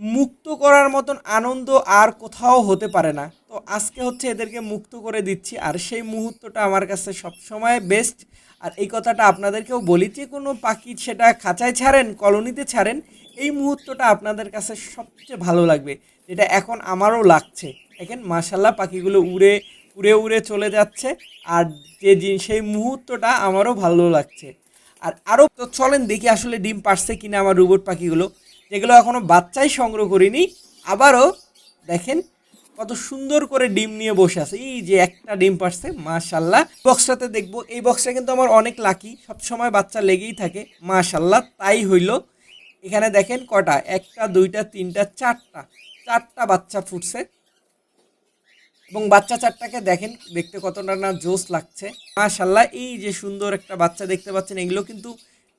মুক্ত করার মতন আনন্দ আর কোথাও হতে পারে না। তো আজকে হচ্ছে এদেরকে মুক্ত করে দিচ্ছি আর সেই মুহূর্তটা আমার কাছে সবসময় বেস্ট আর এই কথাটা আপনাদেরকেও বলি, যে কোনো পাখি সেটা খাঁচায় ছাড়েন, কলোনিতে ছাড়েন, এই মুহূর্তটা আপনাদের কাছে সবচেয়ে ভালো লাগবে, যেটা এখন আমারও লাগছে। দেখেন মাশাল্লাহ পাখিগুলো উড়ে উড়ে উড়ে চলে যাচ্ছে আর যে সেই মুহূর্তটা আমারও ভালো লাগছে। আর আরও তো চলেন দেখি আসলে ডিম পারছে কিনা আমার রোবট পাখিগুলো। যেগুলো এখনও বাচ্চাই সংগ্রহ করিনি। আবারও দেখেন কত সুন্দর করে ডিম নিয়ে বসে আছে। এই যে একটা ডিম পারছে মাশাল্লাহ বক্সটাতে দেখব, এই বক্সটা কিন্তু আমার অনেক লাকি সবসময় বাচ্চা লেগেই থাকে মাশাল্লাহ তাই হইল। এখানে দেখেন কটা, একটা, দুইটা, তিনটা, চারটা চারটা বাচ্চা ফুটছে। এবং বাচ্চা চারটাকে দেখেন, দেখতে কতটা না জোস লাগছে। মাশাল্লাহ এই যে সুন্দর একটা বাচ্চা দেখতে পাচ্ছেন, এগুলো কিন্তু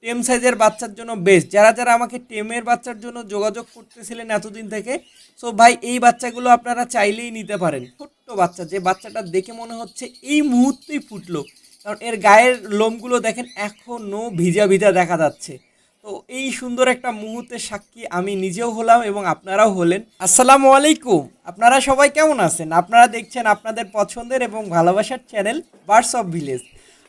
টেম সাইজের বাচ্চার জন্য বেস্ট যারা যারা আমাকে টেমের বাচ্চার জন্য যোগাযোগ করতেছিলেন এতদিন থেকে সো ভাই, এই বাচ্চাগুলো আপনারা চাইলেই নিতে পারেন। ছোট্ট বাচ্চা, যে বাচ্চাটা দেখে মনে হচ্ছে এই মুহূর্তেই ফুটলো। কারণ এর গায়ের লোমগুলো দেখেন এখনও ভিজা ভিজা দেখা যাচ্ছে। তো এই সুন্দর একটা মুহূর্তের সাক্ষী আমি নিজেও হলাম এবং আপনারাও হলেন। আসসালামু আলাইকুম। আপনারা সবাই কেমন আছেন? আপনারা দেখছেন আপনাদের পছন্দের এবং ভালোবাসার চ্যানেল বার্ডস অফ ভিলেজ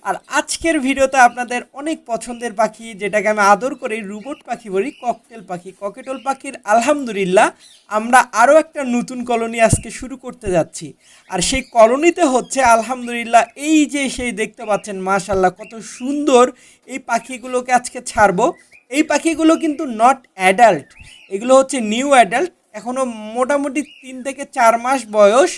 আর আজকের ভিডিওতে আপনাদের অনেক পছন্দের পাখি, যেটাকে আমি আদর করি, রুবট পাখি বলি, ককটেল পাখি। ককেটল পাখির আলহামদুলিল্লাহ, আমরা আরও একটা নতুন কলোনি আজকে শুরু করতে যাচ্ছি। আর সেই কলোনিতে হচ্ছে, আলহামদুলিল্লাহ, এই যে সেই দেখতে পাচ্ছেন মাশাল্লাহ কত সুন্দর এই পাখিগুলোকে আজকে ছাড়বো। এই পাখিগুলো কিন্তু নট অ্যাডাল্ট এগুলো হচ্ছে নিউ অ্যাডাল্ট এখনও মোটামুটি তিন থেকে চার মাস বয়স।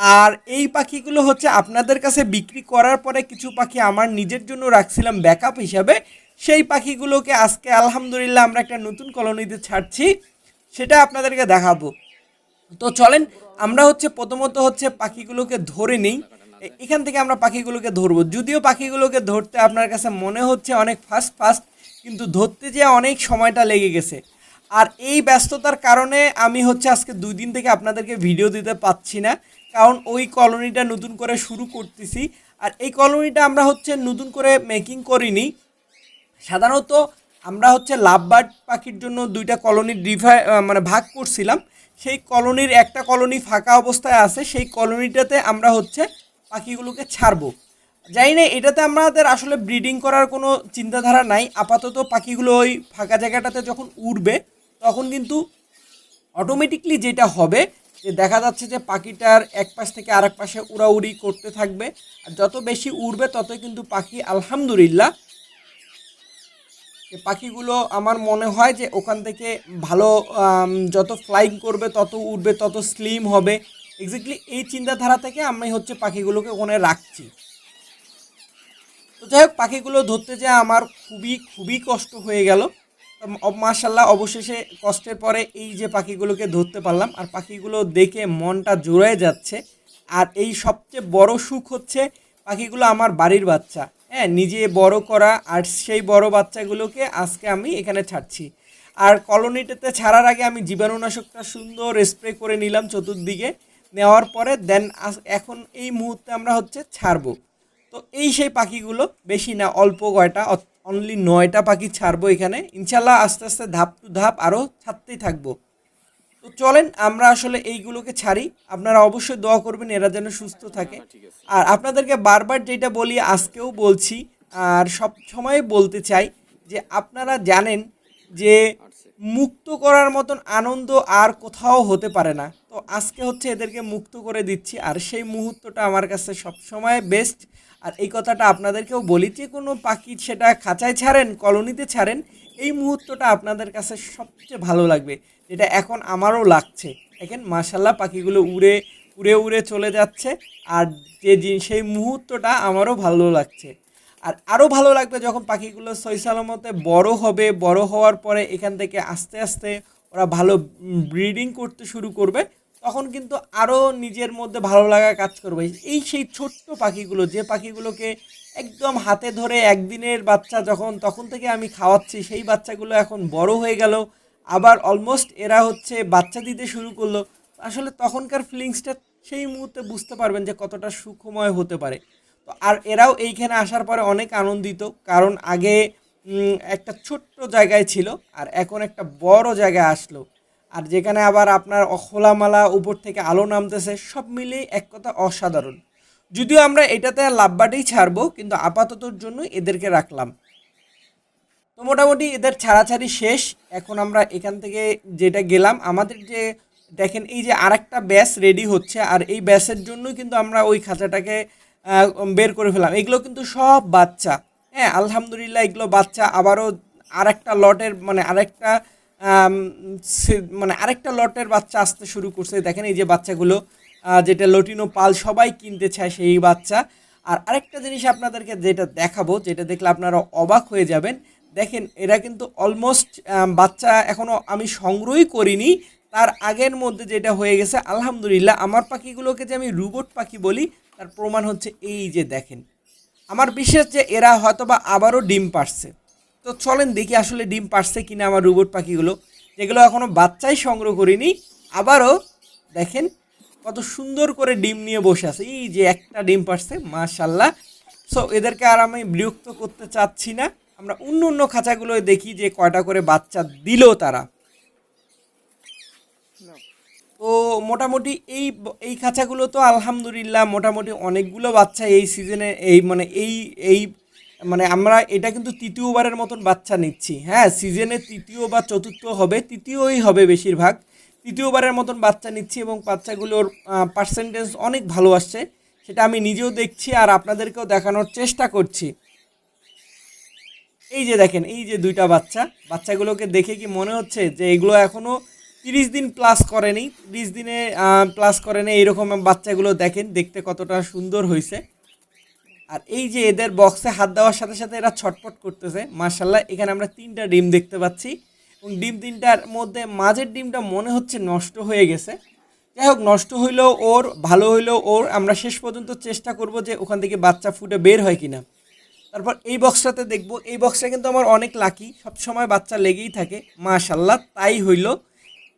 আর এই পাখিগুলো হচ্ছে আপনাদের কাছে বিক্রি করার পরে কিছু পাখি আমার নিজের জন্য রাখছিলাম ব্যাকআপ হিসাবে। সেই পাখিগুলোকে আজকে আলহামদুলিল্লাহ আমরা একটা নতুন কলোনিতে ছাড়ছি, সেটা আপনাদেরকে দেখাবো। তো চলেন, আমরা হচ্ছে প্রথমত হচ্ছে পাখিগুলোকে ধরে নিই। এখান থেকে আমরা পাখিগুলোকে ধরবো। যদিও পাখিগুলোকে ধরতে আপনার কাছে মনে হচ্ছে অনেক ফাস্ট ফাস্ট কিন্তু ধরতে যে অনেক সময়টা লেগে গেছে। আর এই ব্যস্ততার কারণে আমি হচ্ছে আজকে দুই দিন থেকে আপনাদেরকে ভিডিও দিতে পাচ্ছি না, কারণ ওই কলোনিটা নতুন করে শুরু করতেছি। আর এই কলোনিটা আমরা হচ্ছে নতুন করে মেকিং করিনি। সাধারণত আমরা হচ্ছে লাভবার্ড পাখির জন্য দুইটা কলোনি ডিভাই মানে ভাগ করছিলাম। সেই কলোনির একটা কলোনি ফাঁকা অবস্থায় আছে, সেই কলোনিটাতে আমরা হচ্ছে পাখিগুলোকে ছাড়বো। জানি না, এটাতে আমাদের আসলে ব্রিডিং করার কোনো চিন্তাধারা নাই। আপাতত পাখিগুলো ওই ফাঁকা জায়গাটাতে যখন উড়বে তখন কিন্তু অটোমেটিকলি যেটা হবে, যে দেখা যাচ্ছে যে পাখিটার এক পাশ থেকে আরেক পাশে উড়াউড়ি করতে থাকবে। আর যত বেশি উড়বে, ততই কিন্তু পাখি, আলহামদুলিল্লাহ পাখিগুলো আমার মনে হয় যে ওখান থেকে ভালো যত ফ্লাইং করবে, তত উঠবে তত স্লিম হবে। এক্স্যাক্টলি এই চিন্তাধারা থেকে আমি হচ্ছে পাখিগুলোকে ওখানে রাখছি। তো যাই হোক, পাখিগুলো ধরতে যে আমার খুবই খুবই কষ্ট হয়ে গেল। মাশাল্লাহ অবশেষে কষ্টের পরে এই যে পাখিগুলোকে ধরতে পারলাম, আর পাখিগুলো দেখে মনটা জোড়ায় যাচ্ছে। আর এই সবচেয়ে বড় সুখ হচ্ছে পাখিগুলো আমার বাড়ির বাচ্চা। হ্যাঁ নিজে বড় করা আর সেই বড় বাচ্চাগুলোকে আজকে আমি এখানে ছাড়ছি। আর কলোনিটাতে ছাড়ার আগে আমি জীবাণুনাশকটা সুন্দর স্প্রে করে নিলাম চতুর্দিকে। নেওয়ার পরে দেন এখন এই মুহূর্তে আমরা হচ্ছে ছাড়বো। তো এই সেই পাখিগুলো, বেশি না, অল্প কয়টা অনলি নয়টা পাখি ছাড়বো এখানে। ইনশাল্লাহ আস্তে আস্তে ধাপ টু ধাপ আরও ছাড়তেই থাকব। তো চলেন আমরা আসলে এইগুলোকে ছাড়ি। আপনারা অবশ্যই দোয়া করবেন এরা যেন সুস্থ থাকে। আর আপনাদেরকে বারবার যেটা বলি আজকেও বলছি আর সব সময় বলতে চাই যে আপনারা জানেন যে মুক্ত করার মতন আনন্দ আর কোথাও হতে পারে না। তো আজকে হচ্ছে এদেরকে মুক্ত করে দিচ্ছি। আর সেই মুহূর্তটা আমার কাছে সবসময় বেস্ট আর এই কথাটা আপনাদেরকেও বলি যে কোনো পাখি সেটা খাঁচায় ছাড়েন, কলোনিতে ছাড়েন, এই মুহূর্তটা আপনাদের কাছে সবচেয়ে ভালো লাগবে, যেটা এখন আমারও লাগছে। দেখেন মাশাল্লাহ পাখিগুলো উড়ে উড়ে উড়ে চলে যাচ্ছে, আর যে সেই মুহূর্তটা আমারও ভালো লাগছে। আর আরও ভালো লাগবে যখন পাখিগুলো সই সালামতে বড় হবে, বড় হওয়ার পরে এখান থেকে আস্তে আস্তে ওরা ভালো ব্রিডিং করতে শুরু করবে তখন কিন্তু আরও নিজের মধ্যে ভালো লাগা কাজ করবে। এই সেই ছোট্ট পাখিগুলো, যে পাখিগুলোকে একদম হাতে ধরে একদিনের বাচ্চা যখন, তখন থেকে আমি খাওয়াচ্ছি, সেই বাচ্চাগুলো এখন বড় হয়ে গেল। আবার অলমোস্ট এরা হচ্ছে বাচ্চা দিতে শুরু করল। আসলে তখনকার ফিলিংসটা সেই মুহূর্তে বুঝতে পারবেন যে কতটা সুখময় হতে পারে। তো আর এরাও এইখানে আসার পরে অনেক আনন্দিত, কারণ আগে একটা ছোট্ট জায়গায় ছিল, আর এখন একটা বড় জায়গায় আসলো। আর যেখানে আবার আপনার খোলামালা উপর থেকে আলো নামতেছে, সব মিলিয়ে এক কথা অসাধারণ। যদিও আমরা এটাতে লাভবাটেই ছাড়বো, কিন্তু আপাততর জন্য এদেরকে রাখলাম। তো মোটামুটি এদের ছাড়াছাড়ি শেষ। এখন আমরা এখান থেকে যেটা গেলাম, আমাদের যে দেখেন এই যে আরেকটা ব্যাস রেডি হচ্ছে, আর এই ব্যাসের জন্যই কিন্তু আমরা ওই খাঁচাটাকে বের করে ফেলাম। এগুলো কিন্তু সব বাচ্চা। হ্যাঁ আলহামদুলিল্লাহ এগুলো বাচ্চা। আবারও আরেকটা লটের মানে আরেকটা মানে আরেকটা লটের বাচ্চা আসতে শুরু করছে। দেখেন এই যে বাচ্চাগুলো যেটা লটিনো পাল সবাই কিনতে চায় সেই বাচ্চা। আর আরেকটা জিনিস আপনাদেরকে যেটা দেখাবো, যেটা দেখলে আপনারা অবাক হয়ে যাবেন। দেখেন, এরা কিন্তু অলমোস্ট বাচ্চা এখনও আমি সংগ্রহই করিনি। তার আগের মধ্যে যেটা হয়ে গেছে, আলহামদুলিল্লাহ, আমার পাখিগুলোকে যে আমি রুবট পাখি বলি, তার প্রমাণ হচ্ছে এই যে দেখেন। আমার বিশ্বাস যে এরা হয়তোবা আবারও ডিম পারছে। তো চলেন দেখি আসলে ডিম পারছে কিনা আমার রোবট পাখিগুলো, যেগুলো এখনও বাচ্চাই সংগ্রহ করিনি, আবারও দেখেন কত সুন্দর করে ডিম নিয়ে বসে আছে। এই যে একটা ডিম পারছে মাশাল্লাহ সো এদেরকে আর আমি বিরক্ত করতে চাচ্ছি না। আমরা অন্য অন্য খাঁচাগুলো দেখি যে কয়টা করে বাচ্চা দিল তারা। তো মোটামুটি এই এই খাঁচাগুলো তো আলহামদুলিল্লাহ মোটামুটি অনেকগুলো বাচ্চা এই সিজনে এই মানে এই এই মানে আমরা এটা কিন্তু তৃতীয়বারের মতন বাচ্চা নিচ্ছি। হ্যাঁ সিজনে তৃতীয় বা চতুর্থ হবে, তৃতীয়ই হবে বেশিরভাগ। তৃতীয়বারের মতন বাচ্চা নিচ্ছি এবং বাচ্চাগুলোর পার্সেন্টেজ অনেক ভালো আসছে, সেটা আমি নিজেও দেখছি আর আপনাদেরকেও দেখানোর চেষ্টা করছি। এই যে দেখেন, এই যে দুইটা বাচ্চা, বাচ্চাগুলোকে দেখে কি মনে হচ্ছে যে এগুলো এখনও তিরিশ দিন প্লাস করেনি? তিরিশ দিনে প্লাস করেনি, এইরকম বাচ্চাগুলো দেখেন, দেখতে কতটা সুন্দর হয়েছে। আর এই যে এদের বক্সে হাত দেওয়ার সাথে সাথে এরা ছটফট করতেছে। মার্শাল্লাহ এখানে আমরা তিনটা ডিম দেখতে পাচ্ছি। এবং ডিম তিনটার মধ্যে মাঝের ডিমটা মনে হচ্ছে নষ্ট হয়ে গেছে। যাই হোক, নষ্ট হইলেও ওর, ভালো হইলেও ওর। আমরা শেষ পর্যন্ত চেষ্টা করব যে ওখান থেকে বাচ্চা ফুটে বের হয় কিনা। তারপর এই বক্সটাতে দেখব। এই বক্সটা কিন্তু আমার অনেক লাকি সবসময় বাচ্চা লেগেই থাকে। মাশাল্লাহ তাই হইল।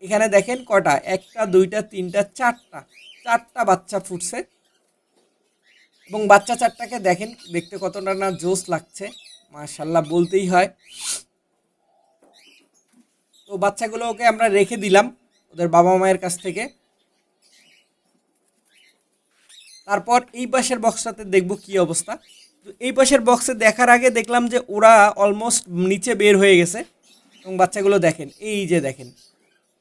এখানে দেখেন কটা, একটা, দুইটা, তিনটা, চারটা। চারটা বাচ্চা ফুটছে। এবং বাচ্চা চারটাকে দেখেন, দেখতে কতটা না জোস লাগছে। মাশাল্লাহ বলতেই হয়। তো বাচ্চাগুলোকে আমরা রেখে দিলাম ওদের বাবা মায়ের কাছ থেকে। তারপর এই পাশের বক্সটাতে দেখব কি অবস্থা। তো এই পাশের বক্সে দেখার আগে দেখলাম যে ওরা অলমোস্ট নিচে বের হয়ে গেছে। এবং বাচ্চাগুলো দেখেন, এই যে দেখেন,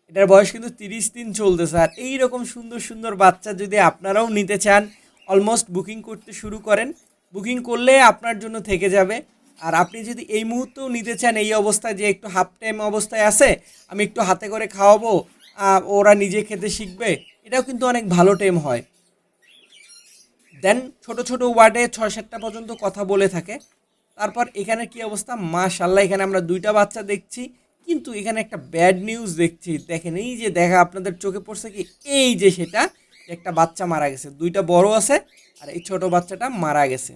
এটার বয়স কিন্তু তিরিশ দিন চলতেছে। আর এইরকম সুন্দর সুন্দর বাচ্চা যদি আপনারাও নিতে চান অলমোস্ট বুকিং করতে শুরু করেন। বুকিং করলে আপনার জন্য থেকে যাবে। আর আপনি যদি এই মুহূর্তেও নিতে চান, এই অবস্থায় যে একটু হাফ টাইম অবস্থায় আছে, আমি একটু হাতে করে খাওয়াবো ওরা নিজে খেতে শিখবে, এটাও কিন্তু অনেক ভালো টাইম হয়। দেন ছোট ছোট ওয়ার্ডে ছয় সাতটা পর্যন্ত কথা বলে থাকে। তারপর এখানে কি অবস্থা? মাশাল্লাহ এখানে আমরা দুইটা বাচ্চা দেখছি। কিন্তু এখানে একটা ব্যাড নিউজ দেখছি। দেখেন, এই যে দেখা, আপনাদের চোখে পড়ছে কি? এই যে সেটা একটা বাচ্চা মারা গেছে। দুইটা বড় আছে আর এই ছোট বাচ্চাটা মারা গেছে।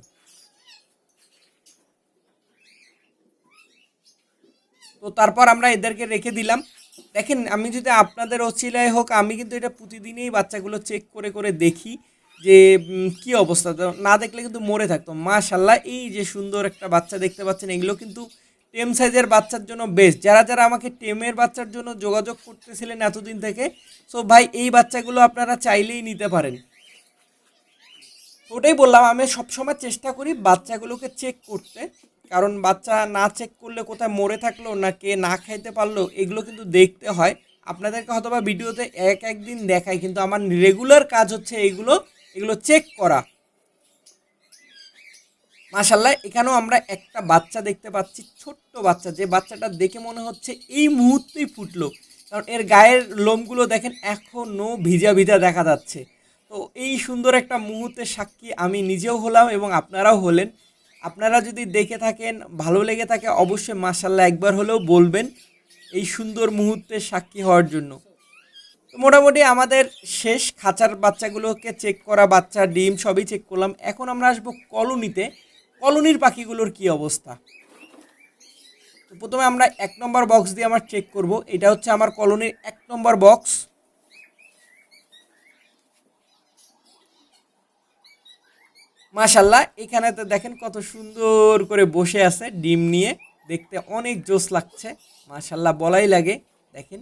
তো তারপর আমরা এদেরকে রেখে দিলাম। দেখেন, আমি যদি আপনাদের অচিলায় হোক, আমি কিন্তু এটা প্রতিদিনই বাচ্চাগুলো চেক করে করে দেখি যে কি অবস্থা। না দেখলে কিন্তু মরে থাকতো। মাশাল্লাহ এই যে সুন্দর একটা বাচ্চা দেখতে পাচ্ছেন, এগুলো কিন্তু টেম সাইজের বাচ্চার জন্য বেস্ট যারা যারা আমাকে টেমের বাচ্চার জন্য যোগাযোগ করতেছিলেন এতদিন থেকে সো ভাই, এই বাচ্চাগুলো আপনারা চাইলেই নিতে পারেন। ওটাই বললাম, আমি সবসময় চেষ্টা করি বাচ্চাগুলোকে চেক করতে। কারণ বাচ্চা না চেক করলে কোথায় মরে থাকল, না কে না খাইতে পারল, এগুলো কিন্তু দেখতে হয়। আপনাদেরকে হয়তো বা ভিডিওতে এক একদিন দেখায় কিন্তু আমার রেগুলার কাজ হচ্ছে এগুলো এগুলো চেক করা। মাশাল্লাহ এখানেও আমরা একটা বাচ্চা দেখতে পাচ্ছি, ছোট্ট বাচ্চা। যে বাচ্চাটা দেখে মনে হচ্ছে এই মুহূর্তেই ফুটলো। কারণ এর গায়ের লোমগুলো দেখেন এখনও ভিজা ভিজা দেখা যাচ্ছে। তো এই সুন্দর একটা মুহূর্তের সাক্ষী আমি নিজেও হলাম এবং আপনারাও হলেন। আপনারা যদি দেখে থাকেন, ভালো লেগে থাকে, অবশ্যই মাশাল্লাহ একবার হলেও বলবেন এই সুন্দর মুহূর্তের সাক্ষী হওয়ার জন্য। মোটামুটি আমাদের শেষ খাঁচার বাচ্চাগুলোকে চেক করা, বাচ্চা, ডিম সবই চেক করলাম। এখন আমরা আসব কলোনিতে। কলোনির পাখিগুলোর কি অবস্থা? তো প্রথমে আমরা এক নম্বর বক্স দিয়ে আমরা চেক করব। এটা হচ্ছে আমার কলোনির এক নম্বর বক্স মাশাল্লাহ এখানে তো দেখেন কত সুন্দর করে বসে আছে, ডিম নিয়ে। দেখতে অনেক জোস লাগছে। মাশাল্লাহ বলাই লাগে। দেখেন।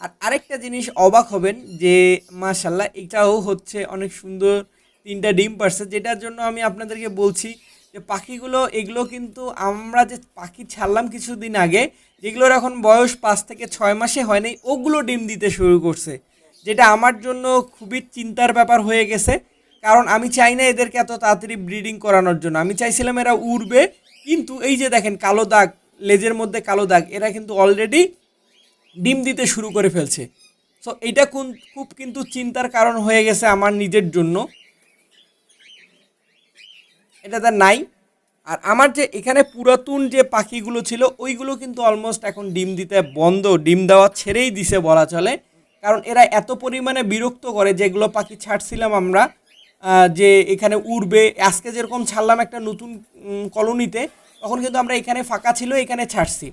আর আরেকটা জিনিস অবাক হবেন যে মাশাল্লাহ এটাও হচ্ছে অনেক সুন্দর তিনটা ডিম পারছে, যেটার জন্য আমি আপনাদেরকে বলছি যে পাখিগুলো, এগুলো কিন্তু আমরা যে পাখি ছাড়লাম কিছুদিন আগে, যেগুলোর এখন বয়স পাঁচ থেকে ছয় মাসে হয়নি ওগুলো ডিম দিতে শুরু করছে। যেটা আমার জন্য খুবই চিন্তার ব্যাপার হয়ে গেছে, কারণ আমি চাই না এদেরকে এত তাড়াতাড়ি ব্রিডিং করানোর জন্য। আমি চাইছিলাম এরা উড়বে, কিন্তু এই যে দেখেন কালো দাগ, লেজের মধ্যে কালো দাগ, এরা কিন্তু অলরেডি ডিম দিতে শুরু করে ফেলছে। সো এটা খুব কিন্তু চিন্তার কারণ হয়ে গেছে আমার নিজের জন্য। এটা তার নাই। আর আমার যে এখানে পুরাতন যে পাখিগুলো ছিল, ওইগুলো কিন্তু অলমোস্ট এখন ডিম দিতে বন্ধ। ডিম দেওয়া ছেড়েই দিছে বলা চলে। কারণ এরা এত পরিমাণে বিরক্ত করে, যেগুলো পাখি ছাড়ছিলাম আমরা যে এখানে উড়বে। আজকে যেরকম ছাড়লাম একটা নতুন কলোনিতে, তখন কিন্তু আমরা এখানে ফাঁকা ছিল, এখানে ছাড়ছি।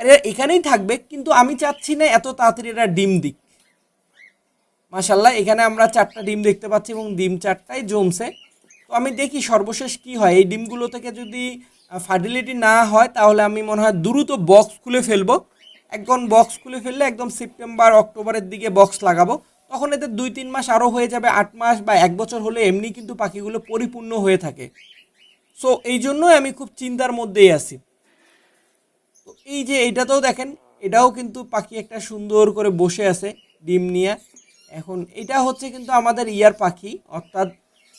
আর এরা এখানেই থাকবে, কিন্তু আমি চাচ্ছি না এত তাড়াতাড়ি এরা ডিম দিক। মাশাল্লাহ এখানে আমরা চারটা ডিম দেখতে পাচ্ছি এবং ডিম চারটাই জমছে। আমি দেখি সর্বশেষ কি হয়? এই ডিমগুলো থেকে যদি ফার্টিলিটি না হয়, তাহলে আমি মনে হয় দ্রুত বক্স খুলে ফেলব। একদম বক্স খুলে ফেললে একদম সেপ্টেম্বর অক্টোবরের দিকে বক্স লাগাবো। তখন এদের দুই, তিন মাস আরও হয়ে যাবে, আট মাস বা এক বছর হলে এমনি কিন্তু পাখিগুলো পরিপূর্ণ হয়ে থাকে। সো এই জন্যই আমি খুব চিন্তার মধ্যেই আছি। তো এই যে এইটাতেও দেখেন, এটাও কিন্তু পাখি একটা সুন্দর করে বসে আছে ডিম নিয়ে। এখন এটা হচ্ছে কিন্তু আমাদের ইয়ার পাখি, অর্থাৎ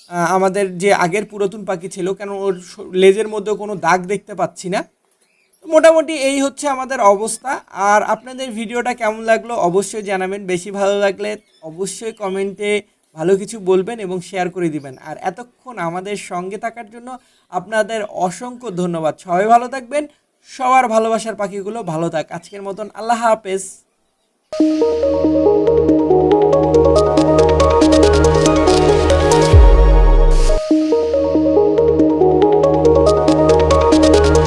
আমাদের যে আগের পুরাতন পাখি ছিল, কেন ওর লেজের মধ্যে কোনো দাগ দেখতে পাচ্ছি না। মোটামুটি এই হচ্ছে আমাদের অবস্থা। আর আপনাদের ভিডিওটা কেমন লাগল অবশ্যই জানাবেন। বেশি ভালো লাগলে অবশ্যই কমেন্টে ভালো কিছু বলবেন এবং শেয়ার করে দিবেন। আর এতক্ষণ আমাদের সঙ্গে থাকার জন্য আপনাদের অসংখ্য ধন্যবাদ। সবাই ভালো থাকবেন। সবার ভালোবাসার পাখিগুলো ভালো থাক। আজকের মতন আল্লাহ হাফেজ।